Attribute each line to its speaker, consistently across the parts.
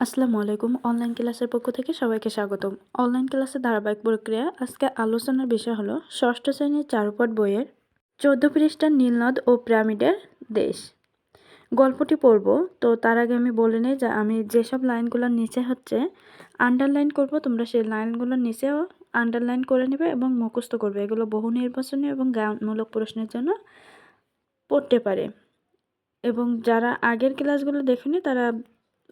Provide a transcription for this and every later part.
Speaker 1: আসসালামু আলাইকুম। অনলাইন ক্লাসের পক্ষ থেকে সবাইকে স্বাগতম। অনলাইন ক্লাসের ধারাবাহিক প্রক্রিয়া আজকে আলোচনার বিষয় হলো ষষ্ঠ শ্রেণির চারুপট বইয়ের চোদ্দ পৃষ্ঠার নীলনদ ও পিরামিডের দেশ। গল্পটি পড়ব। তো তার আগে আমি বলে নিই যে আমি যেসব লাইনগুলোর নিচে হচ্ছে আন্ডারলাইন করব, তোমরা সেই লাইনগুলোর নিচেও আন্ডারলাইন করে নেবে এবং মুখস্থ করবে। এগুলো বহু নির্বাচনী এবং জ্ঞানমূলক প্রশ্নের জন্য পড়তে পারে। এবং যারা আগের ক্লাসগুলো দেখেনি, তারা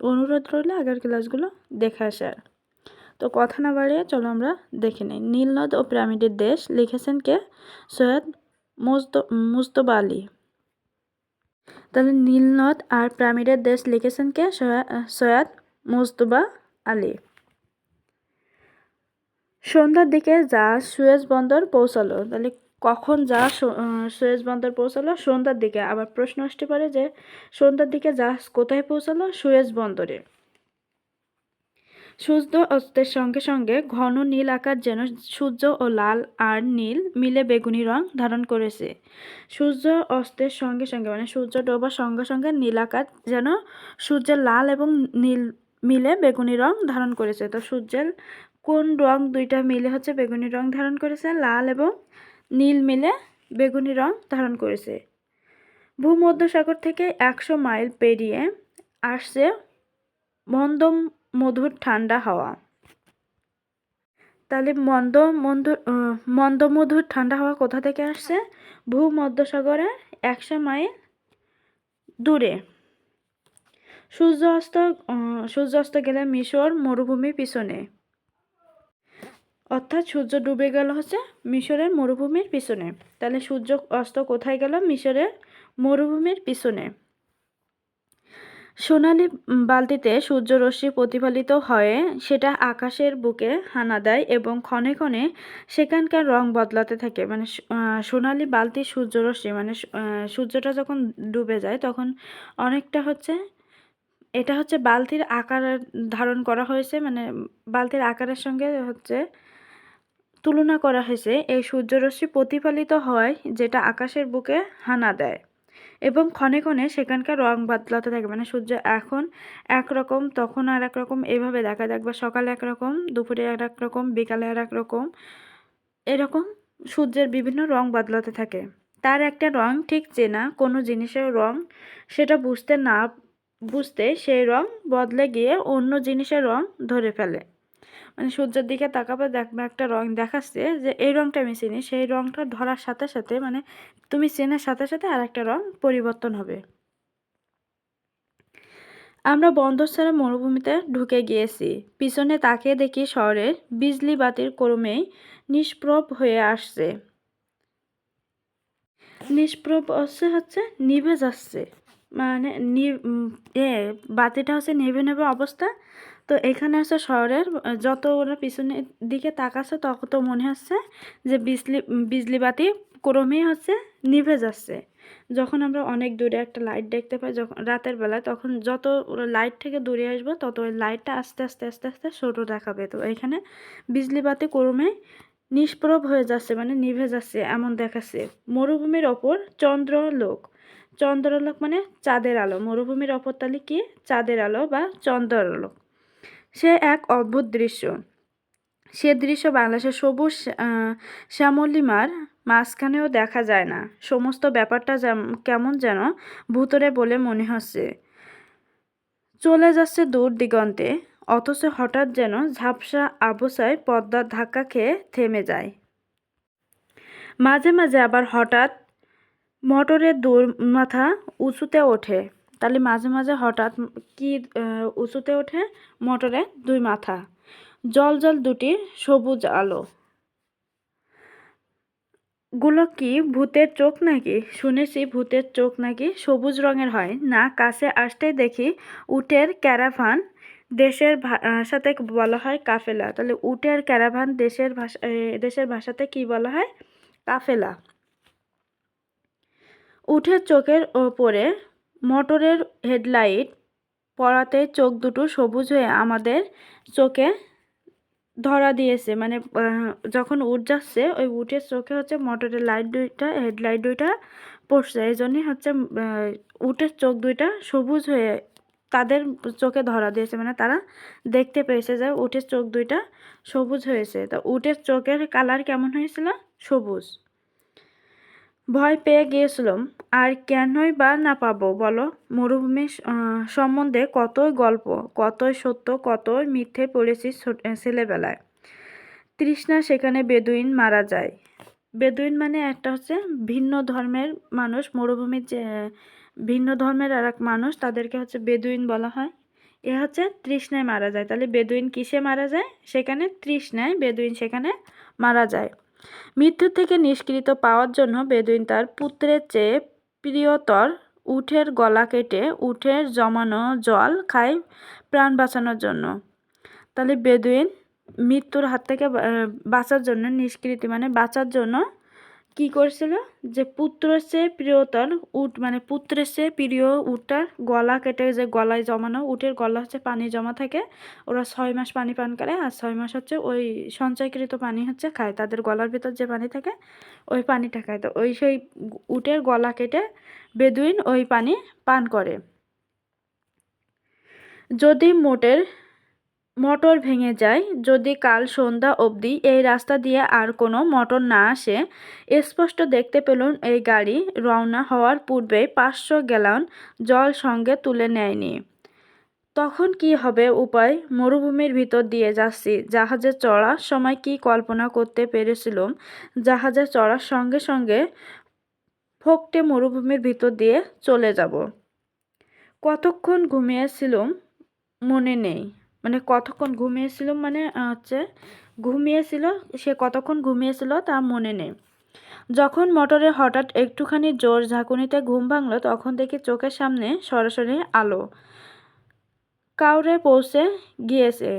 Speaker 1: অনুরোধ রইল আগের ক্লাসগুলো দেখে আসার তো কথা না বাড়িয়ে চলো আমরা দেখে নিই। নীলনদ ও পিরামিডের দেশ লিখেছেন কে? সৈয়দ মুস্ত মুস্তবা আলী। তাহলে নীলনদ আর পিরামিডের দেশ লিখেছেন কে? সৈয়দ মুস্তবা আলী। সন্ধ্যার দিকে যা সুয়েজ বন্দর পৌঁছালো। তাহলে কখন আহ, সুয়েজ বন্দর পৌঁছালো সন্ধ্যার দিকে। আবার প্রশ্ন আসতে পারে যে সন্ধ্যার দিকে জাহাজ কোথায় পৌঁছালো? সুয়েজ বন্দরে। সূর্য অস্তের সঙ্গে সঙ্গে ঘন নীল আকার যেন সূর্য ও লাল আর নীল মিলে বেগুনি রং ধারণ করেছে। সূর্য অস্তের সঙ্গে সঙ্গে মানে সূর্য ডোবার সঙ্গে সঙ্গে নীল আকার যেন সূর্যের লাল এবং নীল মিলে বেগুনি রং ধারণ করেছে। তো সূর্যের কোন রং দুইটা মিলে হচ্ছে বেগুনি রং ধারণ করেছে? লাল এবং নীল মিলে বেগুনি রং ধারণ করেছে। ভূমধ্যসাগর থেকে একশো মাইল পেরিয়ে আসছে মন্দ মধুর ঠান্ডা হাওয়া। তাহলে মন্দ মধুর মন্দ মধুর ঠান্ডা হাওয়া কোথা থেকে আসছে? ভূমধ্যসাগরে একশো মাইল দূরে। সূর্য অস্ত সূর্য অস্ত গেলে মিশর মরুভূমির পিছনে। অর্থাৎ সূর্য ডুবে গেল হচ্ছে মিশরের মরুভূমির পিছনে। তাহলে সূর্য অস্ত কোথায় গেল? মিশরের মরুভূমির পিছনে। সোনালি বালতিতে সূর্যরশ্মি প্রতিফলিত হয়ে সেটা আকাশের বুকে হানা দেয় এবং ক্ষণে ক্ষণে সেখানকার রং বদলাতে থাকে। মানে সোনালি বালতির সূর্যরশ্মি মানে সূর্যটা যখন ডুবে যায় তখন অনেকটা হচ্ছে, এটা হচ্ছে বালতির আকার ধারণ করা হয়েছে। মানে বালতির আকারের সঙ্গে হচ্ছে তুলনা করা হয়েছে, এই সূর্যরশ্মি প্রতিফলিত হয় যেটা আকাশের বুকে হানা দেয় এবং ক্ষণে ক্ষণে সেখানকার রং বদলাতে থাকে। মানে সূর্য এখন একরকম, তখন আর এক রকম এভাবে দেখা একবার সকালে একরকম, দুপুরে আর এক রকম বিকালে আর এক রকম এরকম সূর্যের বিভিন্ন রং বদলাতে থাকে। তার একটা রং ঠিক চেনা, কোনো জিনিসের রং সেটা বুঝতে না, বুঝতে সেই রং বদলে গিয়ে অন্য জিনিসের রং ধরে ফেলে। মানে সূর্যের দিকে তাকাবে দেখবে একটা রং দেখাচ্ছে যে এই রংটা আমি চিনি, সেই রংটা ধরার সাথে সাথে মানে তুমি চেনার সাথে সাথে আর একটা রং পরিবর্তন হবে। আমরা বন্দর ছেড়ে মরুভূমিতে ঢুকে গিয়েছি। পিছনে তাকিয়ে দেখি শহরের বিজলি বাতির ক্রমেই নিষ্প্রভ হয়ে আসছে। নিষ্প্রভ হচ্ছে হচ্ছে নিভে যাচ্ছে। মানে নি- এ, বাতিটা হচ্ছে নেভে নেভে অবস্থা। তো এখানে হচ্ছে শহরের যত ওরা পিছনের দিকে তাকাচ্ছে তত মনে হচ্ছে যে বিজলি বিজলি বাতি ক্রমেই হচ্ছে নিভে যাচ্ছে। যখন আমরা অনেক দূরে একটা লাইট দেখতে পাই, যখন রাতের বেলায়, তখন যত লাইট থেকে দূরে আসব, তত ওই লাইটটা আস্তে আস্তে আস্তে আস্তে ছোটো দেখাবে। তো এখানে বিজলি বাতি ক্রমে নিষ্প্রভ হয়ে যাচ্ছে মানে নিভে যাচ্ছে এমন দেখাচ্ছে। মরুভূমির ওপর চন্দ্রলোক। চন্দ্রলোক মানে চাঁদের আলো। মরুভূমির ওপর তাহলে কি? চাঁদের আলো বা চন্দ্রলোক। সে এক অদ্ভুত দৃশ্য। সে দৃশ্য বাংলাদেশের সবুজ শ্যামলিমার মাঝখানেও দেখা যায় না। সমস্ত ব্যাপারটা কেমন যেন ভূতরে বলে মনে হচ্ছে। চলে যাচ্ছে দূর দিগন্তে, অথচ হঠাৎ যেন ঝাপসা আবসায় পদ্মার ধাক্কা খেয়ে থেমে যায়। মাঝে মাঝে আবার হঠাৎ মোটরের দূর মাথা উঁচুতে ওঠে। তাহলে মাঝে মাঝে হঠাৎ কি উঁচুতে ওঠে মোটরে দুই মাথা। জল জল দুটি সবুজ আলো। গুলো কি ভূতের চোখ নাকি? শুনেছি ভূতের চোখ নাকি সবুজ রঙের হয়। না কাছে আসতেই দেখি উটের ক্যারাভান দেশের ভা- আহ, সাথে বলা হয় কাফেলা। তাহলে উটের ক্যারাভান দেশের ভাষা দেশের ভাষাতে কি বলা হয়? কাফেলা। উঠের চোখের ওপরে মোটরের হেডলাইট পড়াতে চোখ দুটো সবুজ হয়ে আমাদের চোখে ধরা দিয়েছে। মানে যখন উঠ যাচ্ছে, ওই উটের চোখে হচ্ছে মোটরের লাইট দুইটা, হেডলাইট দুইটা পড়ছে। এই জন্যই হচ্ছে উটের চোখ দুইটা সবুজ হয়ে তাদের চোখে ধরা দিয়েছে। মানে তারা দেখতে পেয়েছে যে উটের চোখ দুইটা সবুজ হয়েছে। তো উটের চোখের কালার কেমন হয়েছিল? সবুজ। ভয় পেয়ে গিয়েছিলাম। আর কেনই বা না পাবো বলো? মরুভূমি সম্বন্ধে কতই গল্প, কতই সত্য, কতই মিথ্যে পড়েছি ছেলেবেলায়। তৃষ্ণা সেখানে বেদুইন মারা যায়। বেদুইন মানে একটা হচ্ছে ভিন্ন ধর্মের মানুষ, মরুভূমির যে ভিন্ন ধর্মের আর এক মানুষ, তাদেরকে হচ্ছে বেদুইন বলা হয়। এ হচ্ছে তৃষ্ণায় মারা যায়। তাহলে বেদুইন কিসে মারা যায়? সেখানে তৃষ্ণায় বেদুইন সেখানে মারা যায়। মৃত্যু থেকে নিষ্কৃত পাওয়ার জন্য বেদুইন তার পুত্রের চেয়ে প্রিয়তর উঠের গলা কেটে উঠের জমানো জল খায় প্রাণ বাঁচানোর জন্য। তাহলে বেদুইন মৃত্যুর হাত থেকে বাঁচার জন্য, নিষ্কৃতি মানে বাঁচার জন্য কি করছিল? যে পুত্রের চেয়ে প্রিয়তর উট মানে পুত্রের চেয়ে প্রিয় উটটার গলা কেটে যে গলায় জমানো, উটের গলা হচ্ছে পানি জমা থাকে। ওরা ছয় মাস পানি পান করে আর ছয় মাস হচ্ছে ওই সঞ্চয়কৃত পানি হচ্ছে খায়। তাদের গলার ভিতর যে পানি থাকে, ওই পানিটা খায়। তো ওই সেই উটের গলা কেটে বেদুইন ওই পানি পান করে। যদি মোটের মোটর ভেঙে যায়। যদি কাল সন্ধ্যা অবধি এই রাস্তা দিয়ে আর কোনো মোটর না আসে, স্পষ্ট দেখতে পেলুন এই গাড়ি রওনা হওয়ার পূর্বে পাঁচশো গ্যালন জল সঙ্গে তুলে নেয়নি। তখন কি হবে উপায়? মরুভূমির ভিতর দিয়ে যাচ্ছি। জাহাজে চড়ার সময় কি কল্পনা করতে পেরেছিলাম? জাহাজে চড়ার সঙ্গে সঙ্গে ফোকটে মরুভূমির ভিতর দিয়ে চলে যাব। কতক্ষণ ঘুমিয়েছিলাম মনে নেই। মানে কতক্ষণ ঘুমিয়েছিলাম মানে হচ্ছে ঘুমিয়েছিল, সে কতক্ষণ ঘুমিয়েছিল তা মনে নেই। যখন মোটরে হঠাৎ একটুখানি জোর ঝাঁকুনিতে ঘুম ভাঙলো, তখন দেখি চোখের সামনে সরাসরি আলো। কাউরে পৌঁছে গিয়েছে।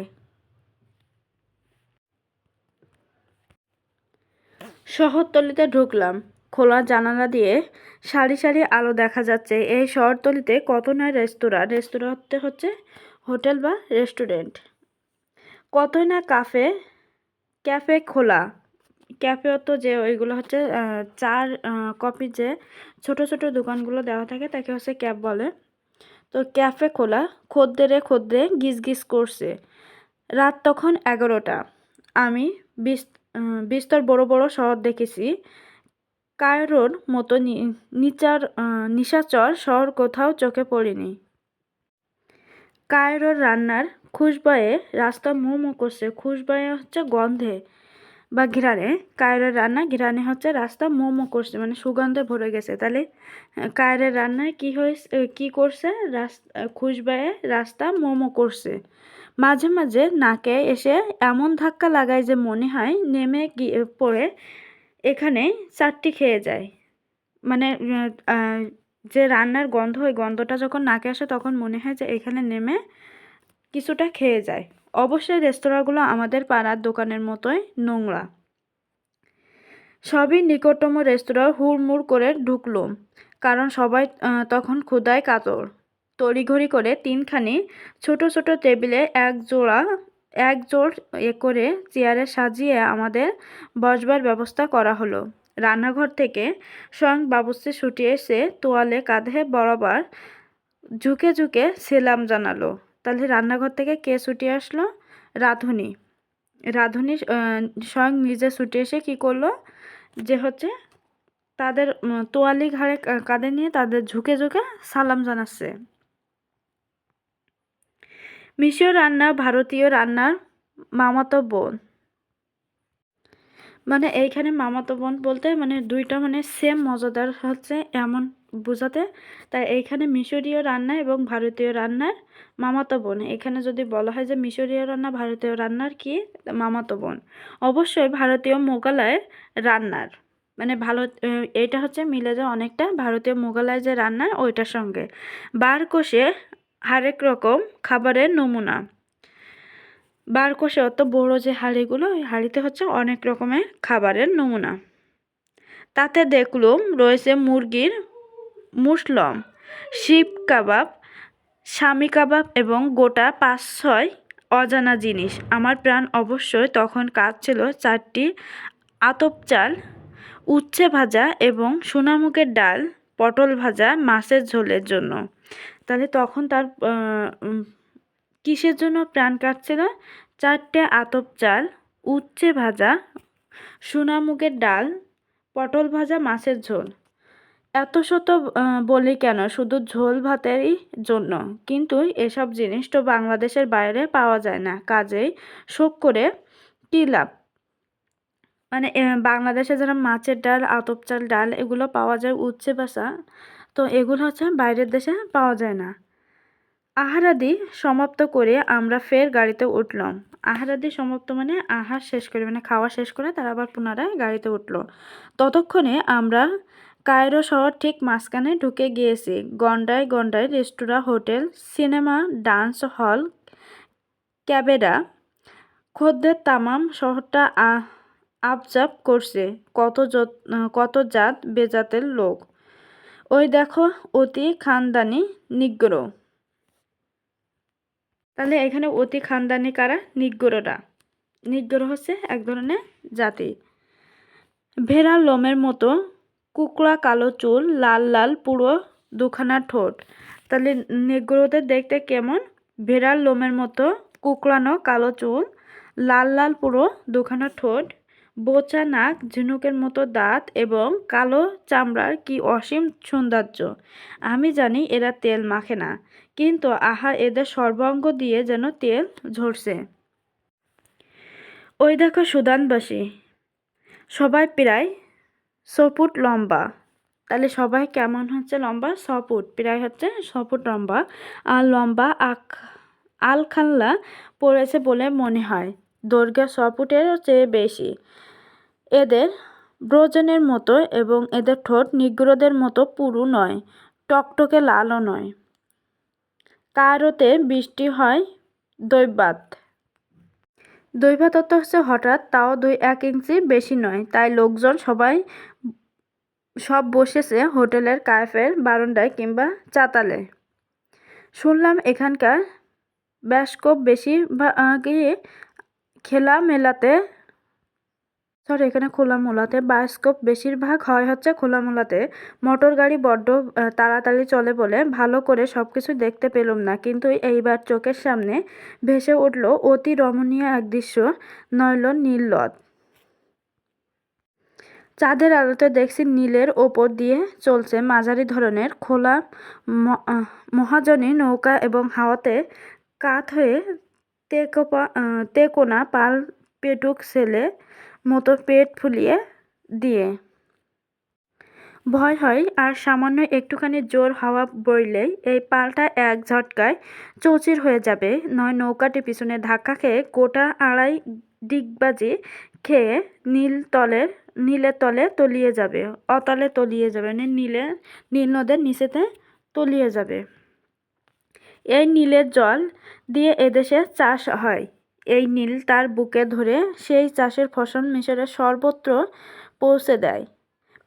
Speaker 1: শহরতলিতে ঢুকলাম। খোলা জানালা দিয়ে সারি সারি আলো দেখা যাচ্ছে। এই শহরতলিতে কত না রেস্তোরাঁ। রেস্তোরাঁতে হচ্ছে হোটেল বা রেস্টুরেন্ট? কতই না কাফে, ক্যাফে খোলা। ক্যাফে তো যে ওইগুলো হচ্ছে চার কপি যে ছোট ছোট দোকানগুলো দেওয়া থাকে, তাকে হচ্ছে ক্যাব বলে। তো ক্যাফে খোলা, খদ্দেরে খদ্দে গিজ গিজ করছে। রাত তখন এগারোটা। আমি বিস- বিস্তর বড় বড় শহর দেখেছি। কায়রোর মতো নিচার নিশাচর শহর কোথাও চোখে পড়েনি। কায়রোর রান্নার খুশবয়ে রাস্তা মো মো করছে। খুশবয়ে হচ্ছে গন্ধে বা ঘ্রাণে কায়রের রান্না ঘ্রাণে হচ্ছে রাস্তা মো মো করছে মানে সুগন্ধে ভরে গেছে। তাহলে কায়রের রান্নায় কি হয়েছে কি করছে? রাস্তা খুশবায়ে রাস্তা মো মো করছে। মাঝে মাঝে নাকে এসে এমন ধাক্কা লাগায় যে মনে হয় নেমে গিয়ে পড়ে, এখানে চারটি খেয়ে যায়। মানে যে রান্নার গন্ধ, ওই গন্ধটা যখন নাকে আসে তখন মনে হয় যে এখানে নেমে কিছুটা খেয়ে যায়। অবশ্যই রেস্তোরাঁগুলো আমাদের পাড়ার দোকানের মতোই নোংরা। সবই নিকটতম রেস্তোরাঁ হুড়মুড় করে ঢুকলুম কারণ সবাই তখন ক্ষুদায় কাতর। তড়িঘড়ি করে তিনখানি ছোট ছোট টেবিলে এক জোড় এ করে চেয়ারে সাজিয়ে আমাদের বসবার ব্যবস্থা করা হলো। রান্নাঘর থেকে স্বয়ং বাবুর্চি ছুটে এসে তোয়ালে কাঁধে বরাবর ঝুঁকে ঝুঁকে সেলাম জানালো। তাহলে রান্নাঘর থেকে কে ছুটে আসলো? রাঁধুনি। রাঁধুনি স্বয়ং নিজে ছুটে এসে কি করল? যে হচ্ছে তাদের তোয়ালি ঘাড়ে কাঁধে নিয়ে তাদের ঝুঁকে ঝুঁকে সালাম জানাচ্ছে। মিশীয় রান্না ভারতীয় রান্নার মামাতো বোন। মানে এইখানে মামাতো বোন বলতে মানে দুইটা মানে সেম মজাদার হচ্ছে এমন বোঝাতে। তাই এইখানে মিশরীয় রান্না এবং ভারতীয় রান্নার মামাতো বোন। এখানে যদি বলা হয় যে মিশরীয় রান্না, ভারতীয় রান্নার কি? মামাতো বোন। অবশ্যই ভারতীয় মোগলায় রান্নার। মানে ভালো এটা হচ্ছে মিলে যায় অনেকটা। ভারতীয় মোগলায় যে রান্না ওইটার সঙ্গে। বার কষে হরেক রকম খাবারের নমুনা। বার কষে অত বড় যে হাঁড়িগুলো, ওই হাঁড়িতে হচ্ছে অনেক রকমের খাবারের নমুনা। তাতে দেখলুম রয়েছে মুরগির মুসলম শিপ কাবাব, স্বামী কাবাব এবং গোটা পাঁচ ছয় অজানা জিনিস। আমার প্রাণ অবশ্যই তখন কাঁদছিল চারটি আতপ চাল, উচ্ছে ভাজা এবং সোনামুখের ডাল, পটল ভাজা মাছের ঝোলের জন্য। তাহলে তখন তার কিসের জন্য প্রাণ কাটছিল? চারটে আতপ চাল, উচ্ছে ভাজা সোনামুগের ডাল, পটল ভাজা, মাছের ঝোল। এত শত বলি কেন? শুধু ঝোল ভাতেরই জন্য। কিন্তু এসব জিনিস তো বাংলাদেশের বাইরে পাওয়া যায় না। কাজেই শোক করে কী লাভ? মানে বাংলাদেশে যারা মাছের ডাল, আতপ চাল, ডাল এগুলো পাওয়া যায়, উচ্ছে বাসা তো এগুলো হচ্ছে বাইরের দেশে পাওয়া যায় না। আহারাদি সমাপ্ত করে আমরা ফের গাড়িতে উঠলাম। আহারাদি সমাপ্ত মানে আহার শেষ করে মানে খাওয়া শেষ করে তারা আবার পুনরায় গাড়িতে উঠল। ততক্ষণে আমরা কায়রো শহর ঠিক মাঝখানে ঢুকে গিয়েছি। গন্ডায় গন্ডায় restaurant, hotel, cinema, dance hall, cabaret, খদ্দের তামাম শহরটা আপজাপ করছে। কত কত জাত বেজাতের লোক। ওই দেখো, অতি খানদানি নিগ্র। তাহলে এখানে অতি খানদানি কারা? নিগ্ররা। নিগ্র হচ্ছে এক ধরনের জাতি। ভেড়ার লোমের মতো কুকড়া কালো চুল, লাল লাল পুরো দুখানা ঠোঁট। তাহলে নেগ্রোদের দেখতে কেমন? ভেড়ার লোমের মতো কুকড়ানো কালো চুল, লাল লাল পুরো দুখানা ঠোঁট, বোচা নাক, ঝিনুকের মতো দাঁত এবং কালো চামড়ার কি অসীম সৌন্দর্য? আমি জানি এরা তেল মাখে না। কিন্তু আহা এদের সর্বাঙ্গ দিয়ে যেন তেল ঝরছে। ওই দেখো সুদানবাসী, সবাই প্রায় ফুট লম্বা। তাহলে সবাই কেমন হচ্ছে লম্বা? ফুট প্রায় হচ্ছে ফুট লম্বা। আর লম্বা আখ, আলখাল্লা পড়েছে বলে মনে হয়। দৈর্ঘ্য ছ ফুটেরও চেয়ে বেশি। এদের ব্রোজনের মতো এবং এদের ঠোঁট নিগ্রোদের মতো পুরু নয়, টকটকে লালও নয়। কারোতে বৃষ্টি হয় দৈবাত দৈবাত অর্থ হচ্ছে হঠাৎ, তাও দুই এক ইঞ্চি বেশি নয়। তাই লোকজন সবাই সব বসেছে হোটেলের কাফের বারান্দায় কিংবা চাতালে। শুনলাম এখানকার ব্যাসকোপ বেশি গিয়ে খেলা মেলাতে সরি, এখানে খোলামোলাতে বায়োস্কোপ বেশিরভাগ হয় হচ্ছে খোলামোলাতে মোটর গাড়ি বড্ড তাড়াতাড়ি চলে বলে ভালো করে সব কিছু দেখতে পেলাম না। কিন্তু এইবার চোখের সামনে ভেসে উঠল অতি রমণীয় এক দৃশ্য নইল নীলনদ চাঁদের আলোতে দেখছি নীলের ওপর দিয়ে চলছে মাঝারি ধরনের খোলা মহাজনী নৌকা এবং হাওয়াতে কাত হয়ে তেকোপা তেকোনা পাল পেটুক ছেলে মতো পেট ফুলিয়ে দিয়ে। ভয় হয় আর সামান্য একটুখানি জোর হাওয়া বইলেই এই পালটা এক ঝটকায় চৌচির হয়ে যাবে। নয় নৌকাটি পিছনে ধাক্কা খেয়ে গোটা আড়াই ডিগবাজি খেয়ে নীল তলের, নীলের তলে তলিয়ে যাবে। অতলে তলিয়ে যাবে মানে নীলে, নীল নদের নিচেতে তলিয়ে যাবে। এই নীলের জল দিয়ে এদেশে চাষ হয়। এই নীল তার বুকে ধরে সেই চাষের ফসল মিশরের সর্বত্র পৌঁছে দেয়।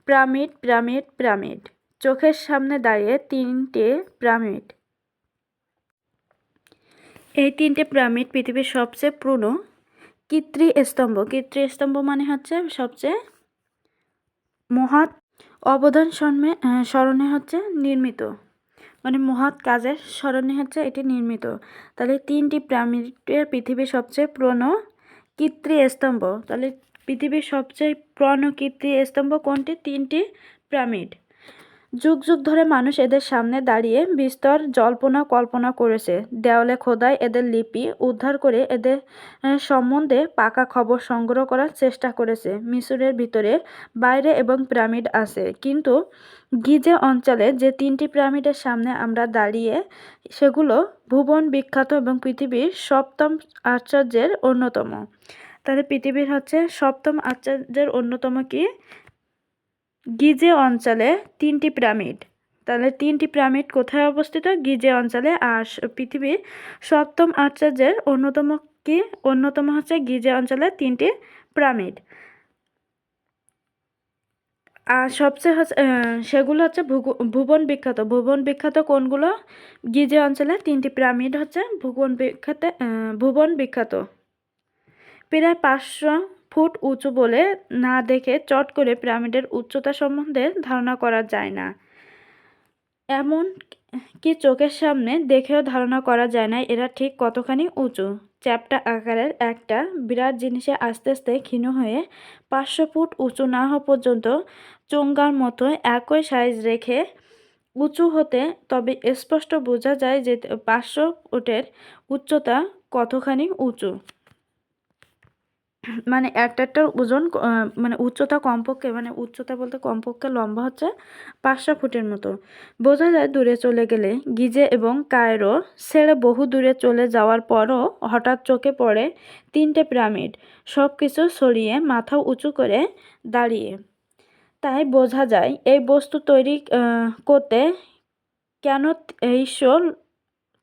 Speaker 1: Pyramid pyramid pyramid. চোখের সামনে দাঁড়িয়ে তিনটে প্রামিড। এই তিনটে পিরামিড পৃথিবীর সবচেয়ে পুরনো কৃত্রি স্তম্ভ। কৃত্রি স্তম্ভ মানে হচ্ছে সবচেয়ে মহৎ অবদান স্মরণে হচ্ছে নির্মিত। মানে মহৎ কাজের স্মরণে হচ্ছে এটি নির্মিত। তাহলে তিনটি পিরামিডের পৃথিবীর সবচেয়ে পুরনো কৃত্রি স্তম্ভ। তাহলে পৃথিবীর সবচেয়ে পুরনো কৃত্রি স্তম্ভ কোনটি? তিনটি পিরামিড যুগ যুগ ধরে মানুষ এদের সামনে দাঁড়িয়ে বিস্তর জল্পনা কল্পনা করেছে। দেওয়ালে খোদাই এদের লিপি উদ্ধার করে এদের সম্বন্ধে পাকা খবর সংগ্রহ করার চেষ্টা করেছে। মিশরের ভিতরে বাইরে এবং পিরামিড আছে। কিন্তু গিজে অঞ্চলে যে তিনটি পিরামিডের সামনে আমরা দাঁড়িয়ে, সেগুলো ভুবন বিখ্যাত এবং পৃথিবীর সপ্তম আশ্চর্যের অন্যতম। তাহলে পৃথিবীর হচ্ছে সপ্তম আশ্চর্যের অন্যতম কি? গিজে অঞ্চলে তিনটি পিরামিড। তাহলে তিনটি পিরামিড কোথায় অবস্থিত? গিজে অঞ্চলে। আর পৃথিবীর সপ্তম আশ্চর্যের অন্যতম কি? অন্যতম হচ্ছে গিজে অঞ্চলে তিনটি পিরামিড। আর সবচেয়ে হচ্ছে সেগুলো হচ্ছে ভুবন বিখ্যাত। ভুবন বিখ্যাত কোনগুলো? গিজে অঞ্চলে তিনটি পিরামিড হচ্ছে ভুবন বিখ্যাত ভুবন বিখ্যাত। প্রায় পাঁচশো ফুট উঁচু বলে না দেখে চট করে পিরামিডের উচ্চতা সম্বন্ধে ধারণা করা যায় না। এমন কি চোখের সামনে দেখেও ধারণা করা যায় না এরা ঠিক কতখানি উঁচু। চ্যাপ্টা আকারের একটা বিরাট জিনিসে আস্তে আস্তে ক্ষীণ হয়ে পাঁচশো ফুট উঁচু না হওয়া পর্যন্ত চোঙ্গার মতো একই সাইজ রেখে উঁচু হতে তবে স্পষ্ট বোঝা যায় যে পাঁচশো ফুটের উচ্চতা কতখানি উঁচু। মানে একটা একটার ওজন মানে উচ্চতা কমপক্ষে মানে উচ্চতা বলতে কমপক্ষে লম্বা হচ্ছে পাঁচশো ফুটের মতো। বোঝা যায় দূরে চলে গেলে গিজে এবং কায়রো ছেড়ে বহু দূরে চলে যাওয়ার পরও হঠাৎ চোখে পড়ে তিনটে পিরামিড সব কিছু সরিয়ে মাথা উঁচু করে দাঁড়িয়ে। তাই বোঝা যায় এই বস্তু তৈরি করতে কেন তেইশশো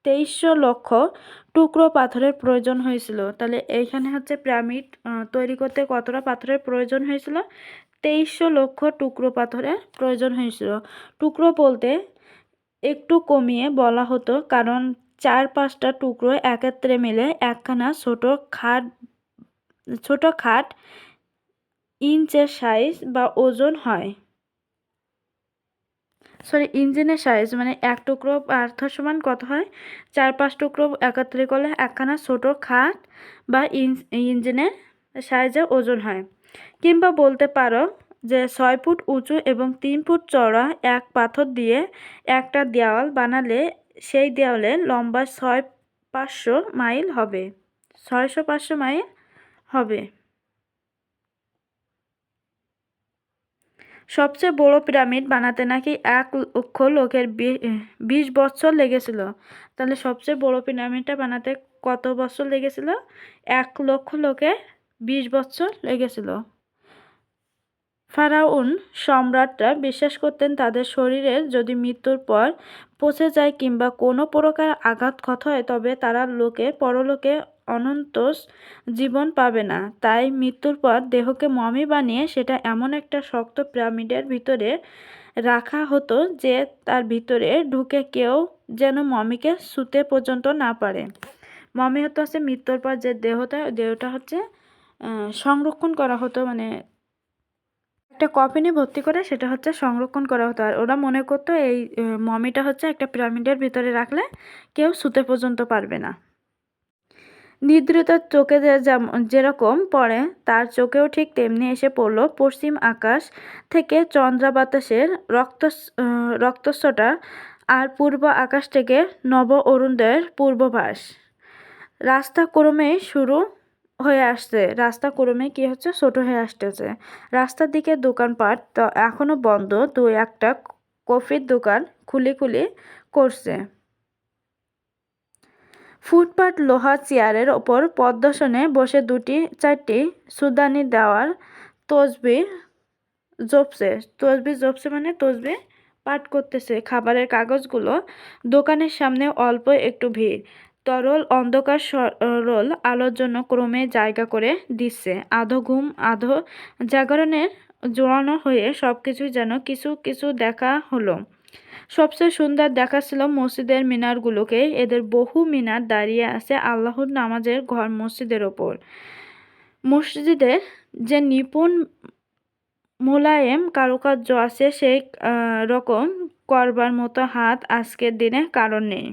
Speaker 1: তেইশশো লক্ষ টুকরো পাথরের প্রয়োজন হয়েছিল। তাহলে এইখানে হচ্ছে পিরামিড তৈরি করতে কতটা পাথরের প্রয়োজন হয়েছিল? তেইশশো লক্ষ টুকরো পাথরের প্রয়োজন হয়েছিল। টুকরো বলতে একটু কমিয়ে বলা হতো, কারণ চার পাঁচটা টুকরো একত্রে মিলে একখানা ছোট খাট ছোট খাট ইঞ্চের সাইজ বা ওজন হয়। সরি, ইঞ্জিনের সাইজ মানে এক টুকরো পাথর সমান কত হয়? চার পাঁচ টুকরো একত্রে করলে একখানা ছোট খাট বা ইঞ্জ- ইঞ্জিনের সাইজে ওজন হয়। কিংবা বলতে পারো যে ছয় ফুট উঁচু এবং তিন ফুট চওড়া এক পাথর দিয়ে একটা দেওয়াল বানালে সেই দেওয়ালে লম্বা ছয় পাঁচশো মাইল হবে। ছয়শো পাঁচশো মাইল হবে। সবচেয়ে বড় পিরামিড বানাতে নাকি এক লক্ষ লোকের বিশ বছর লেগেছিল। তাহলে সবচেয়ে বড় পিরামিডটা বানাতে কত বছর লেগেছিল? এক লক্ষ লোকের বিশ বছর লেগেছিল। ফারাউন সম্রাটরা বিশ্বাস করতেন তাদের শরীরের যদি মৃত্যুর পর পচে যায় কিংবা কোনো প্রকার আঘাত ক্ষত হয় তবে তারা লোকে, পরলোকে অনন্ত জীবন পাবে না। তাই মৃত্যুর পর দেহকে মমি বানিয়ে সেটা এমন একটা শক্ত পিরামিডের ভিতরে রাখা হতো যে তার ভিতরে ঢুকে কেউ যেন মমিকে শুতে পর্যন্ত না পারে। মমি হতো হচ্ছে মৃত্যুর পর যে দেহটা দেহটা হচ্ছে সংরক্ষণ করা হতো মানে একটা কফিনে ভর্তি করে সেটা হচ্ছে সংরক্ষণ করা হতো। আর ওরা মনে করতো এই মমিটা হচ্ছে একটা পিরামিডের ভিতরে রাখলে কেউ শুতে পর্যন্ত পারবে না। নিদ্রিতার চোখে যেরকম পড়ে, তার চোখেও ঠিক তেমনি এসে পড়ল পশ্চিম আকাশ থেকে চন্দ্রা বাতাসের রক্ত রক্তস্বটা আর পূর্ব আকাশ থেকে নব অরুণোদয়ের পূর্বভাস রাস্তা ক্রমে শুরু হয়ে আসছে। রাস্তা ক্রমে কি হচ্ছে? ছোট হয়ে আসতেছে। রাস্তার দিকে দোকানপাট তো এখনও বন্ধ। দু একটা কফির দোকান খুলে খুলে করছে। ফুটপাত লোহা চেয়ারের ওপর পদ্মাসনে বসে দুটি, চারটি সুদানি দেওয়ার তসবি জপছে। তসবি জপছে মানে তসবি পাঠ করতেছে। খাবারের কাগজগুলো দোকানের সামনে অল্প একটু ভিড়। তরল অন্ধকার সরল আলোর জন্য ক্রমে জায়গা করে দিচ্ছে। আধো ঘুম, আধো জাগরণের জোড়ানো হয়ে সব কিছুই যেন কিছু কিছু দেখা হলো। সবচেয়ে সুন্দর দেখাচ্ছিল মসজিদের মিনারগুলোকে। এদের বহু মিনার দাঁড়িয়ে আছে আল্লাহর নামাজের ঘর মসজিদের ওপর। মসজিদের যে নিপুণ মোলায়েম কারুকার্য আছে, সেই রকম করবার মতো হাত আজকের দিনে কারণ নেই।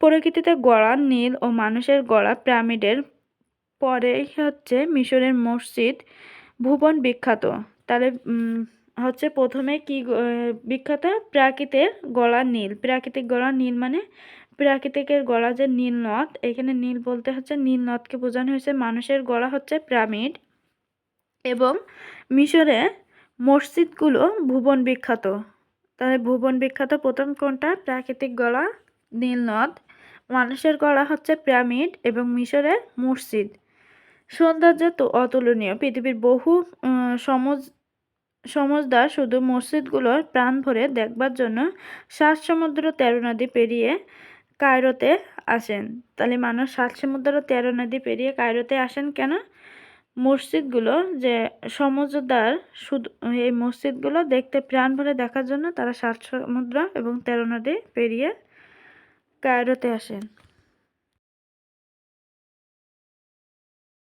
Speaker 1: প্রকৃতিতে গড়া নীল ও মানুষের গড়া পিরামিডের পরেই হচ্ছে মিশরের মসজিদ ভুবন বিখ্যাত। তাহলে হচ্ছে প্রথমে কি বিখ্যাত? প্রাকৃতের গড়া নীল। প্রাকৃতিক গড়া নীল মানে প্রাকৃতিকের গলা যে নীল নদ, এখানে নীল বলতে হচ্ছে নীল নদকে বোঝানো হয়েছে। মানুষের গলা হচ্ছে প্রামিড এবং মিশরে মসজিদগুলো ভুবন বিখ্যাত। তাহলে ভুবন বিখ্যাত প্রথম কোনটা? প্রাকৃতিক গলা, নীল নদ। মানুষের গলা হচ্ছে পিরামিড এবং মিশরের মসজিদ। সৌন্দর্য তো অতুলনীয়। পৃথিবীর বহু সমজ সমজদার শুধু মসজিদগুলোর প্রাণ ভরে দেখবার জন্য সাত সমুদ্র তেরো নদী পেরিয়ে কায়রোতে আসেন। তাহলে মানুষ সাত সমুদ্র তেরো নদী পেরিয়ে কায়রোতে আসেন কেন? মসজিদগুলো যে সমজদার শুধু এই মসজিদগুলো দেখতে প্রাণ ভরে দেখার জন্য তারা সাত সমুদ্র এবং তেরো নদী পেরিয়ে কায়রোতে আসেন।